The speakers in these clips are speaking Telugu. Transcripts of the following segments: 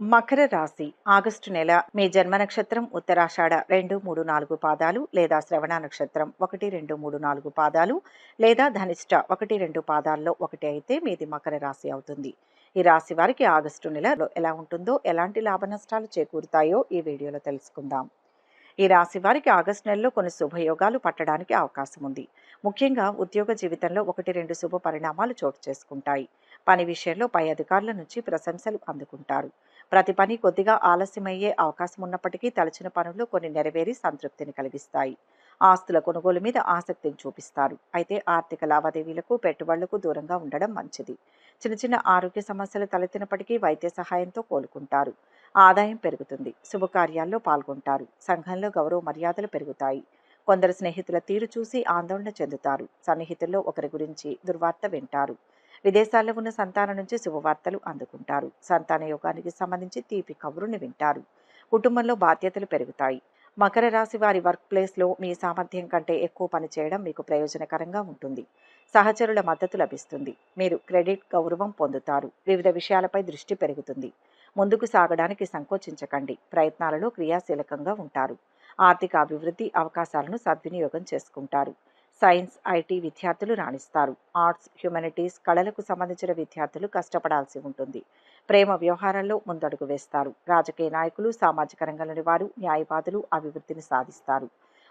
మకర రాశి ఆగస్టు నెల మీ జన్మ నక్షత్రం ఉత్తరాషాఢ రెండు మూడు నాలుగు పాదాలు లేదా శ్రవణ నక్షత్రం ఒకటి రెండు మూడు నాలుగు పాదాలు లేదా ధనిష్ట ఒకటి రెండు పాదాల్లో ఒకటి అయితే మీది మకర రాశి అవుతుంది. ఈ రాశి వారికి ఆగస్టు నెలలో ఎలా ఉంటుందో ఎలాంటి లాభ నష్టాలు చేకూరుతాయో ఈ వీడియోలో తెలుసుకుందాం. ఈ రాశి వారికి ఆగస్టు నెలలో కొన్ని శుభయోగాలు పట్టడానికి అవకాశం ఉంది. ముఖ్యంగా ఉద్యోగ జీవితంలో ఒకటి రెండు శుభ పరిణామాలు చోటు చేసుకుంటాయి. పని విషయంలో పై అధికారుల నుంచి ప్రశంసలు అందుకుంటారు. ప్రతి పని కొద్దిగా ఆలస్యమయ్యే అవకాశం ఉన్నప్పటికీ తలచిన పనులు కొన్ని నెరవేరి సంతృప్తిని కలిగిస్తాయి. ఆస్తుల కొనుగోలు మీద ఆసక్తిని చూపిస్తారు. అయితే ఆర్థిక లావాదేవీలకు పెట్టుబడులకు దూరంగా ఉండడం మంచిది. చిన్న చిన్న ఆరోగ్య సమస్యలు తలెత్తినప్పటికీ వైద్య సహాయంతో కోలుకుంటారు. ఆదాయం పెరుగుతుంది. శుభకార్యాల్లో పాల్గొంటారు. సంఘంలో గౌరవ మర్యాదలు పెరుగుతాయి. కొందరు స్నేహితుల తీరు చూసి ఆందోళన చెందుతారు. సన్నిహితుల్లో ఒకరి గురించి దుర్వార్త వింటారు. విదేశాల్లో ఉన్న సంతానం నుంచి శుభవార్తలు అందుకుంటారు. సంతాన యోగానికి సంబంధించి తీపి కబురుని వింటారు. కుటుంబంలో బాధ్యతలు పెరుగుతాయి. మకర రాశి వారి వర్క్ ప్లేస్లో మీ సామర్థ్యం కంటే ఎక్కువ పని చేయడం మీకు ప్రయోజనకరంగా ఉంటుంది. సహచరుల మద్దతు లభిస్తుంది. మీరు క్రెడిట్ గౌరవం పొందుతారు. వివిధ విషయాలపై దృష్టి పెరుగుతుంది. ముందుకు సాగడానికి సంకోచించకండి. ప్రయత్నాలలో క్రియాశీలకంగా ఉంటారు. ఆర్థిక అభివృద్ధి అవకాశాలను సద్వినియోగం చేసుకుంటారు. సైన్స్ ఐటీ విద్యార్థులు రాణిస్తారు. ఆర్ట్స్ హ్యుమానిటీస్ కళలకు సంబంధించిన విద్యార్థులు కష్టపడాల్సి ఉంటుంది. ప్రేమ వ్యవహారాల్లో ముందడుగు వేస్తారు. రాజకీయ నాయకులు సామాజిక రంగంలోని వారు న్యాయవాదులు అభివృద్ధిని సాధిస్తారు.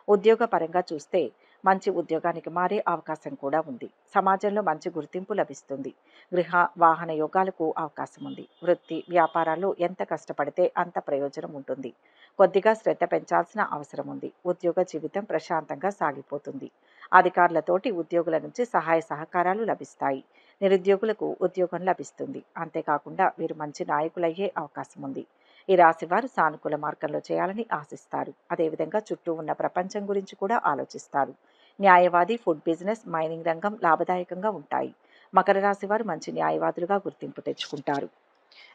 ఉద్యోగ పరంగా చూస్తే మంచి ఉద్యోగానికి మారే అవకాశం కూడా ఉంది. సమాజంలో మంచి గుర్తింపు లభిస్తుంది. గృహ వాహన యోగాలకు అవకాశం ఉంది. వృత్తి వ్యాపారాల్లో ఎంత కష్టపడితే అంత ప్రయోజనం ఉంటుంది. కొద్దిగా శ్రద్ధ పెంచాల్సిన అవసరం ఉంది. ఉద్యోగ జీవితం ప్రశాంతంగా సాగిపోతుంది. అధికారులతోటి ఉద్యోగుల నుంచి సహాయ సహకారాలు లభిస్తాయి. నిరుద్యోగులకు ఉద్యోగం లభిస్తుంది. అంతేకాకుండా వీరు మంచి నాయకులయ్యే అవకాశం ఉంది. ఈ రాశి వారు సానుకూల మార్గంలో చేయాలని ఆశిస్తారు. అదేవిధంగా చుట్టూ ఉన్న ప్రపంచం గురించి కూడా ఆలోచిస్తారు. న్యాయవాది ఫుడ్ బిజినెస్ మైనింగ్ రంగం లాభదాయకంగా ఉంటాయి. మకర రాశి వారు మంచి న్యాయవాదులుగా గుర్తింపు తెచ్చుకుంటారు.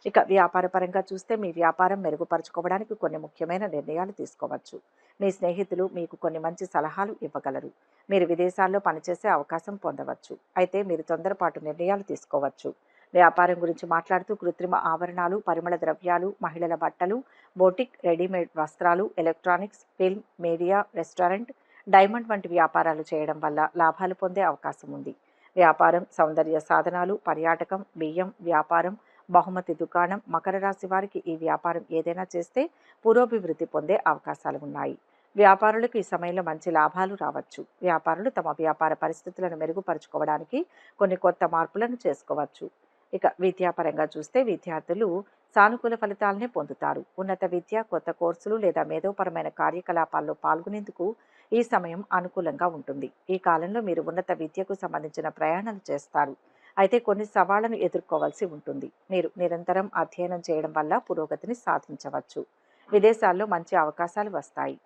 ఇక వ్యాపార పరంగా చూస్తే మీ వ్యాపారం మెరుగుపరచుకోవడానికి కొన్ని ముఖ్యమైన నిర్ణయాలు తీసుకోవచ్చు. మీ స్నేహితులు మీకు కొన్ని మంచి సలహాలు ఇవ్వగలరు. మీరు విదేశాల్లో పనిచేసే అవకాశం పొందవచ్చు. అయితే మీరు తొందరపాటు నిర్ణయాలు తీసుకోవచ్చు. వ్యాపారం గురించి మాట్లాడుతూ కృత్రిమ ఆభరణాలు పరిమళ ద్రవ్యాలు మహిళల బట్టలు బోటిక్ రెడీమేడ్ వస్త్రాలు electronics film media restaurant diamond వంటి వ్యాపారాలు చేయడం వల్ల లాభాలు పొందే అవకాశం ఉంది. వ్యాపారం సౌందర్య సాధనాలు పర్యాటకం బియ్యం వ్యాపారం బహుమతి దుకాణం మకర రాశి వారికి ఈ వ్యాపారం ఏదైనా చేస్తే పురోభివృద్ధి పొందే అవకాశాలు ఉన్నాయి. వ్యాపారులకు ఈ సమయంలో మంచి లాభాలు రావచ్చు. వ్యాపారులు తమ వ్యాపార పరిస్థితులను మెరుగుపరుచుకోవడానికి కొన్ని కొత్త మార్పులను చేసుకోవచ్చు. ఇక విద్యాపరంగా చూస్తే విద్యార్థులు సానుకూల ఫలితాలనే పొందుతారు. ఉన్నత విద్య కొత్త కోర్సులు లేదా మేధోపరమైన కార్యకలాపాల్లో పాల్గొనేందుకు ఈ సమయం అనుకూలంగా ఉంటుంది. ఈ కాలంలో మీరు ఉన్నత విద్యకు సంబంధించిన ప్రయాణాలు చేస్తారు. అయితే కొన్ని సవాళ్ళను ఎదుర్కోవాల్సి ఉంటుంది. మీరు నిరంతరం అధ్యయనం చేయడం వల్ల పురోగతిని సాధించవచ్చు. విదేశాల్లో మంచి అవకాశాలు వస్తాయి.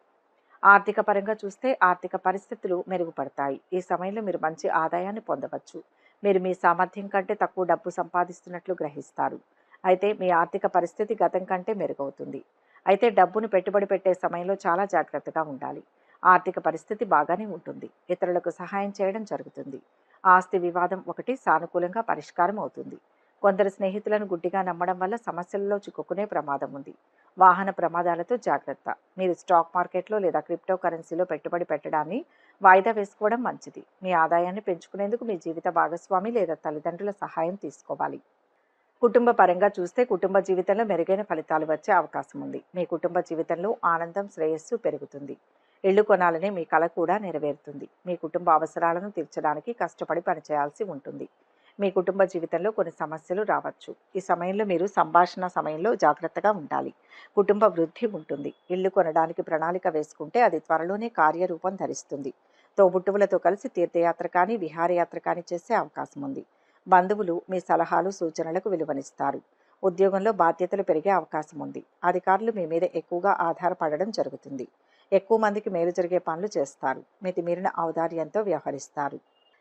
ఆర్థిక పరంగా చూస్తే ఆర్థిక పరిస్థితులు మెరుగుపడతాయి. ఈ సమయంలో మీరు మంచి ఆదాయాన్ని పొందవచ్చు. మీరు మీ సామర్థ్యం కంటే తక్కువ డబ్బు సంపాదిస్తున్నట్లు గ్రహిస్తారు. అయితే మీ ఆర్థిక పరిస్థితి గతం కంటే మెరుగవుతుంది. అయితే డబ్బును పెట్టుబడి పెట్టే సమయంలో చాలా జాగ్రత్తగా ఉండాలి. ఆర్థిక పరిస్థితి బాగానే ఉంటుంది. ఇతరులకు సహాయం చేయడం జరుగుతుంది. ఆస్తి వివాదం ఒకటి సానుకూలంగా పరిష్కారం అవుతుంది. కొందరు స్నేహితులను గుడ్డిగా నమ్మడం వల్ల సమస్యలలో చిక్కుకునే ప్రమాదం ఉంది. వాహన ప్రమాదాలతో జాగ్రత్త. మీరు స్టాక్ మార్కెట్లో లేదా క్రిప్టో కరెన్సీలో పెట్టుబడి పెట్టడాన్ని వాయిదా వేసుకోవడం మంచిది. మీ ఆదాయాన్ని పెంచుకునేందుకు మీ జీవిత భాగస్వామి లేదా తల్లిదండ్రుల సహాయం తీసుకోవాలి. కుటుంబ పరంగా చూస్తే కుటుంబ జీవితంలో మెరుగైన ఫలితాలు వచ్చే అవకాశం ఉంది. మీ కుటుంబ జీవితంలో ఆనందం శ్రేయస్సు పెరుగుతుంది. ఇల్లు కొనాలనే మీ కళ కూడా నెరవేరుతుంది. మీ కుటుంబ అవసరాలను తీర్చడానికి కష్టపడి పనిచేయాల్సి ఉంటుంది. మీ కుటుంబ జీవితంలో కొన్ని సమస్యలు రావచ్చు. ఈ సమయంలో మీరు సంభాషణ సమయంలో జాగ్రత్తగా ఉండాలి. కుటుంబ వృద్ధి ఉంటుంది. ఇల్లు కొనడానికి ప్రణాళిక వేసుకుంటే అది త్వరలోనే కార్యరూపం ధరిస్తుంది. తోబుట్టువులతో కలిసి తీర్థయాత్ర కానీ విహారయాత్ర కానీ చేసే అవకాశం ఉంది. బంధువులు మీ సలహాలు సూచనలకు విలువనిస్తారు. ఉద్యోగంలో బాధ్యతలు పెరిగే అవకాశం ఉంది. అధికారులు మీ మీద ఎక్కువగా ఆధారపడడం జరుగుతుంది. ఎక్కువ మందికి మేలు జరిగే పనులు చేస్తారు. మితిమీరిన ఔదార్యంతో వ్యవహరిస్తారు.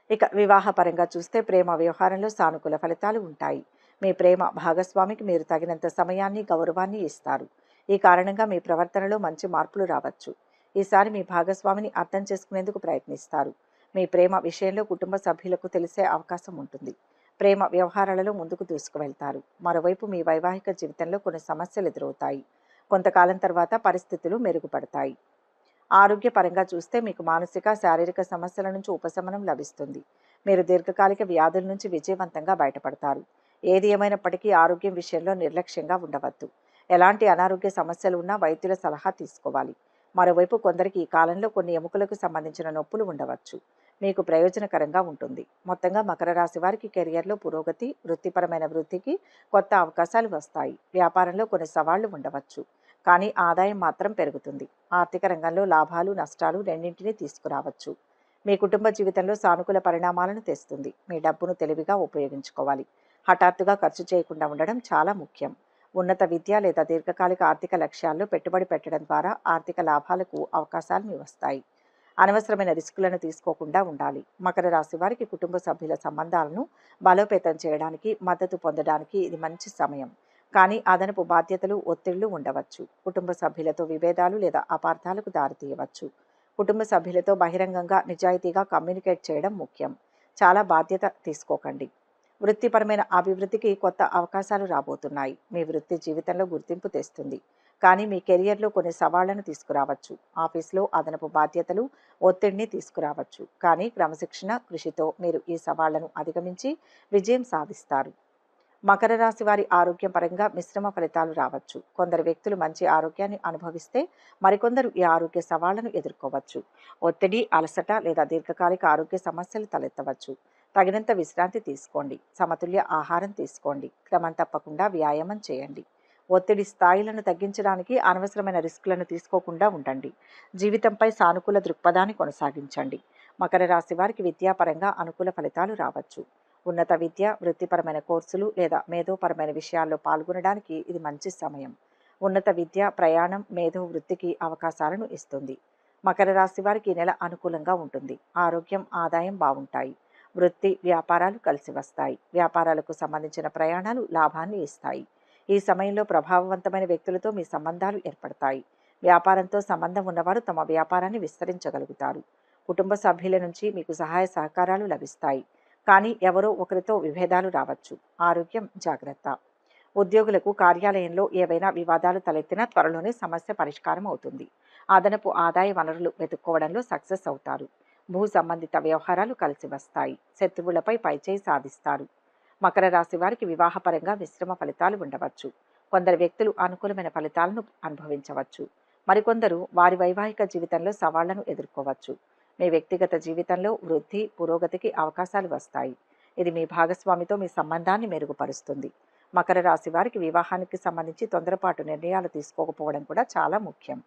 ఇక వివాహపరంగా చూస్తే ప్రేమ వ్యవహారంలో సానుకూల ఫలితాలు ఉంటాయి. మీ ప్రేమ భాగస్వామికి మీరు తగినంత సమయాన్ని గౌరవాన్ని ఇస్తారు. ఈ కారణంగా మీ ప్రవర్తనలో మంచి మార్పులు రావచ్చు. ఈసారి మీ భాగస్వామిని అర్థం చేసుకునేందుకు ప్రయత్నిస్తారు. మీ ప్రేమ విషయంలో కుటుంబ సభ్యులకు తెలిసే అవకాశం ఉంటుంది. ప్రేమ వ్యవహారాలలో ముందుకు దూసుకువెళ్తారు. మరోవైపు మీ వైవాహిక జీవితంలో కొన్ని సమస్యలు ఎదురవుతాయి. కొంతకాలం తర్వాత పరిస్థితులు మెరుగుపడతాయి. ఆరోగ్యపరంగా చూస్తే మీకు మానసిక శారీరక సమస్యల నుంచి ఉపశమనం లభిస్తుంది. మీరు దీర్ఘకాలిక వ్యాధుల నుంచి విజయవంతంగా బయటపడతారు. ఏది ఏమైనప్పటికీ ఆరోగ్యం విషయంలో నిర్లక్ష్యంగా ఉండవద్దు. ఎలాంటి అనారోగ్య సమస్యలు ఉన్నా వైద్యుల సలహా తీసుకోవాలి. మరోవైపు కొందరికి ఈ కాలంలో కొన్ని ఎముకలకు సంబంధించిన నొప్పులు ఉండవచ్చు. మీకు ప్రయోజనకరంగా ఉంటుంది. మొత్తంగా మకర రాశి వారికి కెరియర్లో పురోగతి వృత్తిపరమైన వృద్ధికి కొత్త అవకాశాలు వస్తాయి. వ్యాపారంలో కొన్ని సవాళ్ళు ఉండవచ్చు. కానీ ఆదాయం మాత్రం పెరుగుతుంది. ఆర్థిక రంగంలో లాభాలు నష్టాలు రెండింటినీ తీసుకురావచ్చు. మీ కుటుంబ జీవితంలో సానుకూల పరిణామాలను తెస్తుంది. మీ డబ్బును తెలివిగా ఉపయోగించుకోవాలి. హఠాత్తుగా ఖర్చు చేయకుండా ఉండడం చాలా ముఖ్యం. ఉన్నత విద్య లేదా దీర్ఘకాలిక ఆర్థిక లక్ష్యాల్లో పెట్టుబడి పెట్టడం ద్వారా ఆర్థిక లాభాలకు అవకాశాలు మీ వస్తాయి అనవసరమైన రిస్కులను తీసుకోకుండా ఉండాలి. మకర రాశి వారికి కుటుంబ సభ్యుల సంబంధాలను బలోపేతం చేయడానికి మద్దతు పొందడానికి ఇది మంచి సమయం. కానీ అదనపు బాధ్యతలు ఒత్తిళ్ళు ఉండవచ్చు. కుటుంబ సభ్యులతో విభేదాలు లేదా అపార్థాలకు దారితీయవచ్చు. కుటుంబ సభ్యులతో బహిరంగంగా నిజాయితీగా కమ్యూనికేట్ చేయడం ముఖ్యం. చాలా బాధ్యత తీసుకోకండి. వృత్తిపరమైన అభివృద్ధికి కొత్త అవకాశాలు రాబోతున్నాయి. మీ వృత్తి జీవితంలో గుర్తింపు తెస్తుంది. కానీ మీ కెరియర్లో కొన్ని సవాళ్ళను తీసుకురావచ్చు. ఆఫీస్లో అదనపు బాధ్యతలు ఒత్తిడిని తీసుకురావచ్చు. కానీ క్రమశిక్షణ కృషితో మీరు ఈ సవాళ్ళను అధిగమించి విజయం సాధిస్తారు. మకర రాశి వారి ఆరోగ్యం పరంగా మిశ్రమ ఫలితాలు రావచ్చు. కొందరు వ్యక్తులు మంచి ఆరోగ్యాన్ని అనుభవిస్తే మరికొందరు ఈ ఆరోగ్య సవాళ్ళను ఎదుర్కోవచ్చు. ఒత్తిడి అలసట లేదా దీర్ఘకాలిక ఆరోగ్య సమస్యలు తలెత్తవచ్చు. తగినంత విశ్రాంతి తీసుకోండి. సమతుల్య ఆహారం తీసుకోండి. క్రమం తప్పకుండా వ్యాయామం చేయండి. ఒత్తిడి స్థాయిలను తగ్గించడానికి అనవసరమైన రిస్కులను తీసుకోకుండా ఉండండి. జీవితంపై సానుకూల దృక్పథాన్ని కొనసాగించండి. మకర రాశి వారికి విద్యాపరంగా అనుకూల ఫలితాలు రావచ్చు. ఉన్నత విద్య వృత్తిపరమైన కోర్సులు లేదా మేధోపరమైన విషయాల్లో పాల్గొనడానికి ఇది మంచి సమయం. ఉన్నత విద్య ప్రయాణం మేధో వృత్తికి అవకాశాలను ఇస్తుంది. మకర రాశి వారికి ఈ నెల అనుకూలంగా ఉంటుంది. ఆరోగ్యం ఆదాయం బాగుంటాయి. వృత్తి వ్యాపారాలు కలిసి వస్తాయి. వ్యాపారాలకు సంబంధించిన ప్రయాణాలు లాభాన్ని ఇస్తాయి. ఈ సమయంలో ప్రభావవంతమైన వ్యక్తులతో మీ సంబంధాలు ఏర్పడతాయి. వ్యాపారంతో సంబంధం ఉన్నవారు తమ వ్యాపారాన్ని విస్తరించగలుగుతారు. కుటుంబ సభ్యుల నుంచి మీకు సహాయ సహకారాలు లభిస్తాయి. కానీ ఎవరో ఒకరితో విభేదాలు రావచ్చు. ఆరోగ్యం జాగ్రత్త. ఉద్యోగులకు కార్యాలయంలో ఏవైనా వివాదాలు తలెత్తినా త్వరలోనే సమస్య పరిష్కారం అవుతుంది. అదనపు ఆదాయ వనరులు వెతుక్కోవడంలో సక్సెస్ అవుతారు. భూ సంబంధిత వ్యవహారాలు కలిసి వస్తాయి. శత్రువులపై పైచేయి సాధిస్తారు. మకర రాశి వారికి వివాహపరంగా మిశ్రమ ఫలితాలు ఉండవచ్చు. కొందరు వ్యక్తులు అనుకూలమైన ఫలితాలను అనుభవించవచ్చు. మరికొందరు వారి వైవాహిక జీవితంలో సవాళ్ళను ఎదుర్కోవచ్చు. మీ వ్యక్తిగత జీవితంలో వృద్ధి పురోగతికి అవకాశాలు వస్తాయి. ఇది మీ భాగస్వామితో మీ సంబంధాన్ని మెరుగుపరుస్తుంది. మకర రాశి వారికి వివాహానికి సంబంధించి తొందరపాటు నిర్ణయాలు తీసుకోకపోవడం కూడా చాలా ముఖ్యం.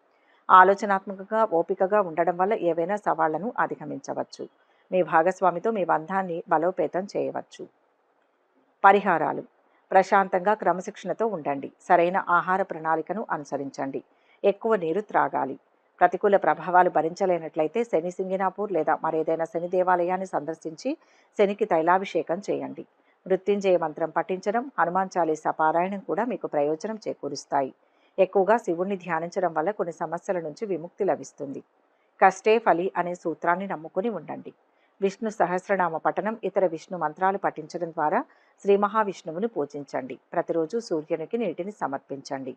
ఆలోచనాత్మకంగా ఓపికగా ఉండడం వల్ల ఏవైనా సవాళ్ళను అధిగమించవచ్చు. మీ భాగస్వామితో మీ బంధాన్ని బలోపేతం చేయవచ్చు. పరిహారాలు. ప్రశాంతంగా క్రమశిక్షణతో ఉండండి. సరైన ఆహార ప్రణాళికను అనుసరించండి. ఎక్కువ నీరు త్రాగాలి. ప్రతికూల ప్రభావాలు భరించలేనట్లయితే శని సింగినాపూర్ లేదా మరేదైనా శని దేవాలయాన్ని సందర్శించి శనికి తైలాభిషేకం చేయండి. మృత్యుంజయ మంత్రం పఠించడం హనుమాన్ చాలీసా పారాయణం కూడా మీకు ప్రయోజనం చేకూరుస్తాయి. ఎక్కువగా శివుణ్ణి ధ్యానించడం వల్ల కొన్ని సమస్యల నుంచి విముక్తి లభిస్తుంది. కష్టే ఫలి అనే సూత్రాన్ని నమ్ముకుని ఉండండి. విష్ణు సహస్రనామ పఠనం ఇతర విష్ణు మంత్రాలు పఠించడం ద్వారా శ్రీ మహావిష్ణువుని పూజించండి. ప్రతిరోజు సూర్యునికి నీటిని సమర్పించండి.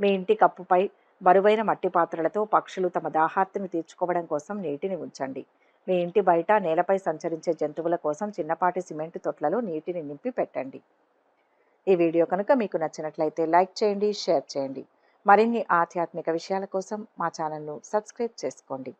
మీ ఇంటి కప్పుపై బరువైన మట్టి పాత్రలతో పక్షులు తమ దాహార్తిని తీర్చుకోవడం కోసం నీటిని ఉంచండి. మీ ఇంటి బయట నేలపై సంచరించే జంతువుల కోసం చిన్నపాటి సిమెంట్ తొట్లలో నీటిని నింపి పెట్టండి. ఈ వీడియో కనుక మీకు నచ్చినట్లయితే లైక్ చేయండి షేర్ చేయండి. మరిన్ని ఆధ్యాత్మిక విషయాల కోసం మా ఛానల్ను సబ్స్క్రైబ్ చేసుకోండి.